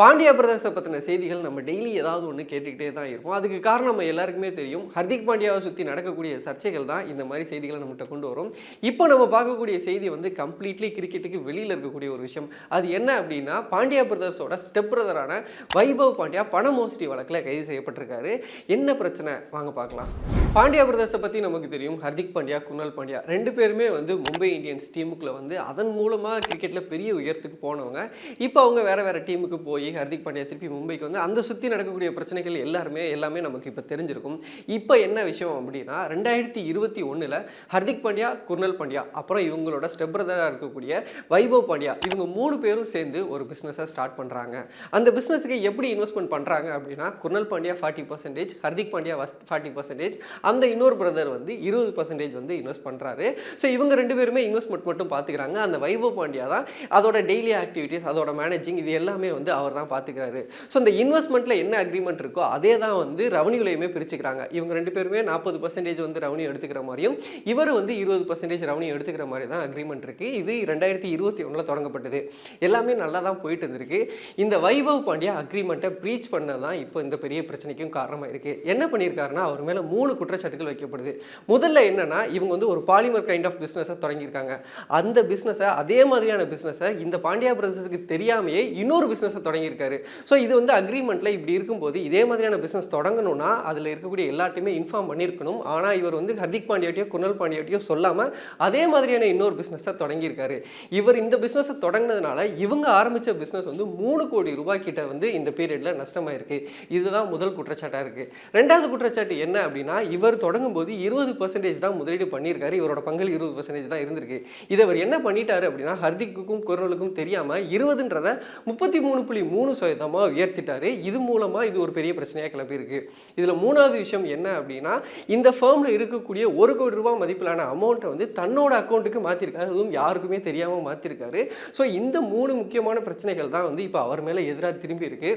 பாண்டியா பிரதர்ஸை பற்றின செய்திகள் நம்ம டெய்லி ஏதாவது ஒன்று கேட்டுக்கிட்டே தான் இருப்போம். அதுக்கு காரணம் நம்ம எல்லாருக்குமே தெரியும். ஹர்திக் பாண்டியாவை சுற்றி நடக்கக்கூடிய சர்ச்சைகள் தான் இந்த மாதிரி செய்திகளை நம்மகிட்ட கொண்டு வரும். இப்போ நம்ம பார்க்கக்கூடிய செய்தி வந்து கம்ப்ளீட்லி கிரிக்கெட்டுக்கு வெளியில் இருக்கக்கூடிய ஒரு விஷயம். அது என்ன அப்படின்னா பாண்டியா பிரதர்ஸோட ஸ்டெப் பிரதரான வைபவ் பாண்டியா பண மோசடி வழக்கில் கைது செய்யப்பட்டிருக்காரு. என்ன பிரச்சனை? வாங்க பார்க்கலாம். பாண்டியா பிரதர்ஸை பற்றி நமக்கு தெரியும். ஹர்திக் பாண்டியா குணால் பாண்டியா ரெண்டு பேருமே வந்து மும்பை இந்தியன்ஸ் டீமுக்குள்ளே வந்து அதன் மூலமாக கிரிக்கெட்டில் பெரிய உயரத்துக்கு போனவங்க. இப்போ அவங்க வேறு வேறு டீமுக்கு போய் ஹர்திக் பாண்டியா திருப்பி மும்பைக்கு வந்து அந்த சுற்றி நடக்கக்கூடிய பிரச்சனைகள் எல்லாருமே எல்லாமே நமக்கு இப்போ தெரிஞ்சிருக்கும். இப்போ என்ன விஷயம் அப்படின்னா ரெண்டாயிரத்தி இருபத்தி ஒன்றில் ஹர்திக் பாண்டியா குர்னல் பாண்டியா அப்புறம் இவங்களோட ஸ்டெப் பிரதராக இருக்கக்கூடிய வைபவ் பாண்டியா இவங்க மூணு பேரும் சேர்ந்து ஒரு பிஸ்னஸை ஸ்டார்ட் பண்ணுறாங்க அந்த பிஸ்னஸுக்கு எப்படி இன்வெஸ்ட்மெண்ட் பண்ணுறாங்க அப்படின்னா Krunal Pandya forty percentage Hardik Pandya forty percentage அந்த இன்னொரு பிரதர் வந்து இருபது பர்சன்டேஜ் வந்து இன்வெஸ்ட் பண்ணுறாரு ஸோ இவங்க ரெண்டு பேருமே இன்வெஸ்ட்மெண்ட் மட்டும் பார்த்துக்கிறாங்க அந்த வைபவ் பாண்டியா தான் அதோட டெய்லி ஆக்டிவிட்டீஸ் அதோட மேனேஜிங் இது எல்லாமே வந்து அவர் தான் பார்த்துக்கிறாரு ஸோ இந்த இன்வெஸ்ட்மெண்ட்டில் என்ன அக்ரிமெண்ட் இருக்கோ அதே தான் வந்து ரெவன்யூலையுமே பிரிச்சுக்கிறாங்க. இவங்க ரெண்டு பேருமே நாற்பது பர்சன்டேஜ் வந்து ரெவன்யூ எடுத்துக்கிற மாதிரியும் இவர் வந்து இருபது பர்சன்டேஜ் ரெவன்யூ எடுத்துக்கிற மாதிரி தான் அக்ரிமெண்ட் இருக்குது இது ரெண்டாயிரத்தி இருபத்தி ஒன்றில் தொடங்கப்பட்டது. எல்லாமே நல்லா தான் போயிட்டு இருந்திருக்கு. இந்த வைபவ் பாண்டியா அக்ரிமெண்ட்டை ப்ரீச் பண்ண தான் இப்போ இந்த பெரிய பிரச்சனைக்கும் காரணமாக இருக்குது என்ன பண்ணியிருக்காருன்னா அவர் மேலே மூணு குற்றச்சாட்டுகள் வைக்கப்படுது. முதல்ல என்னென்னா இவங்க வந்து ஒரு பாலிமர் கைண்ட் ஆஃப் பிஸ்னஸை தொடங்கியிருக்காங்க. அந்த பிஸ்னஸை அதே மாதிரியான பிஸ்னஸை இந்த பாண்டியா பிரதர்ஸுக்கு தெரியாமையே இன்னொரு பிஸ்னஸை வாங்கியிருக்காரு ஸோ இது வந்து அக்ரிமெண்ட்டில் இப்படி இருக்கும்போது இதே மாதிரியான பிஸ்னஸ் தொடங்கணும்னா அதில் இருக்கக்கூடிய எல்லாத்தையுமே இன்ஃபார்ம் பண்ணியிருக்கணும். ஆனால் இவர் வந்து ஹர்திக் பாண்டியாட்டியோ குணல் பாண்டியாட்டியோ சொல்லாமல் அதே மாதிரியான இன்னொரு பிஸ்னஸை தொடங்கியிருக்காரு. இவர் இந்த பிஸ்னஸை தொடங்கினதுனால இவங்க ஆரம்பித்த பிஸ்னஸ் வந்து மூணு கோடி ரூபாய் கிட்ட வந்து இந்த பீரியடில் நஷ்டமாயிருக்கு. இதுதான் முதல் குற்றச்சாட்டாக இருக்குது ரெண்டாவது குற்றச்சாட்டு என்ன அப்படின்னா இவர் தொடங்கும் போது இருபது பர்சன்டேஜ் தான் முதலீடு பண்ணியிருக்காரு. இவரோட பங்கு இருபது பர்சன்டேஜ் தான் இருந்திருக்கு. இதை அவர் என்ன பண்ணிட்டாரு அப்படின்னா ஹர்திக்குக்கும் குரலுக்கும் தெரியாமல் இருபதுன்றத முப்பத்தி மூணு புள்ளி மூணு சதவீதமாக உயர்த்திட்டாரு. இது மூலமாக இது ஒரு பெரிய பிரச்சனையாக கிளம்பியிருக்கு. இதில் மூணாவது விஷயம் என்ன அப்படின்னா இந்த ஃபேமில் இருக்கக்கூடிய ஒரு கோடி ரூபாய் மதிப்பிலான அமௌண்ட்டை வந்து தன்னோட அக்கௌண்ட்டுக்கு மாற்றிருக்காரு அதுவும் யாருக்குமே தெரியாமல் மாற்றிருக்காரு ஸோ இந்த மூணு முக்கியமான பிரச்சனைகள் தான் வந்து இப்போ அவர் மேலே எதிராக திரும்பி இருக்கு.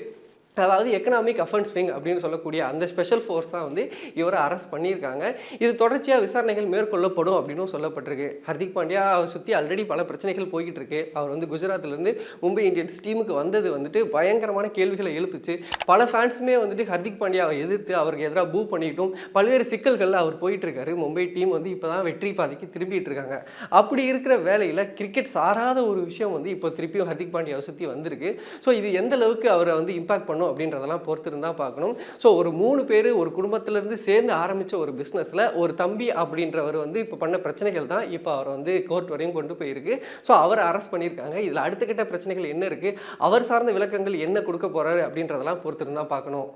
அதாவது எக்கனாமிக் அஃபென்ஸ் விங் அப்படின்னு சொல்லக்கூடிய அந்த ஸ்பெஷல் ஃபோர்ஸ் தான் வந்து இவரை அரெஸ்ட் பண்ணியிருக்காங்க. இது தொடர்ச்சியாக விசாரணைகள் மேற்கொள்ளப்படும் அப்படின்னும் சொல்லப்பட்டிருக்கு. ஹர்திக் பாண்டியா அவர் சுற்றி ஆல்ரெடி பல பிரச்சனைகள் போய்கிட்டு இருக்கு அவர் வந்து குஜராத்லேருந்து மும்பை இந்தியன்ஸ் டீமுக்கு வந்தது வந்துட்டு பயங்கரமான கேள்விகளை எழுப்புச்சு. பல ஃபேன்ஸுமே வந்துட்டு ஹர்திக் பாண்டியாவை எதிர்த்து அவருக்கு எதிராக பூ பண்ணிட்டும் பல்வேறு சிக்கல்களில் அவர் போயிட்டு இருக்காரு மும்பை டீம் வந்து இப்போ தான் வெற்றி பாதைக்கு திரும்பிட்டு இருக்காங்க அப்படி இருக்கிற வேலையில் கிரிக்கெட் சாராத ஒரு விஷயம் வந்து இப்போ திருப்பியும் ஹர்திக் பாண்டியாவை சுற்றி வந்திருக்கு. ஸோ இது எந்த அளவுக்கு அவரை வந்து இம்பாக்ட் பண்ணும் அப்படின்றதெல்லாம் பொறுத்து தான் பார்க்கணும். ஸோ ஒரு மூணு பேர் ஒரு குடும்பத்திலேருந்து சேர்ந்து ஆரம்பித்த ஒரு பிஸ்னஸில் ஒரு தம்பி அப்படின்றவர் வந்து இப்போ பண்ண பிரச்சனைகள் தான் இப்போ அவர் வந்து கோர்ட் வரையும் கொண்டு போயிருக்கு. ஸோ அவர் அரெஸ்ட் பண்ணியிருக்காங்க. இதில் அடுத்த கட்ட பிரச்சனைகள் என்ன இருக்குது அவர் சார்ந்த விளக்கங்கள் என்ன கொடுக்க போகிறாரு அப்படின்றதெல்லாம் பொறுத்து தான் பார்க்கணும்.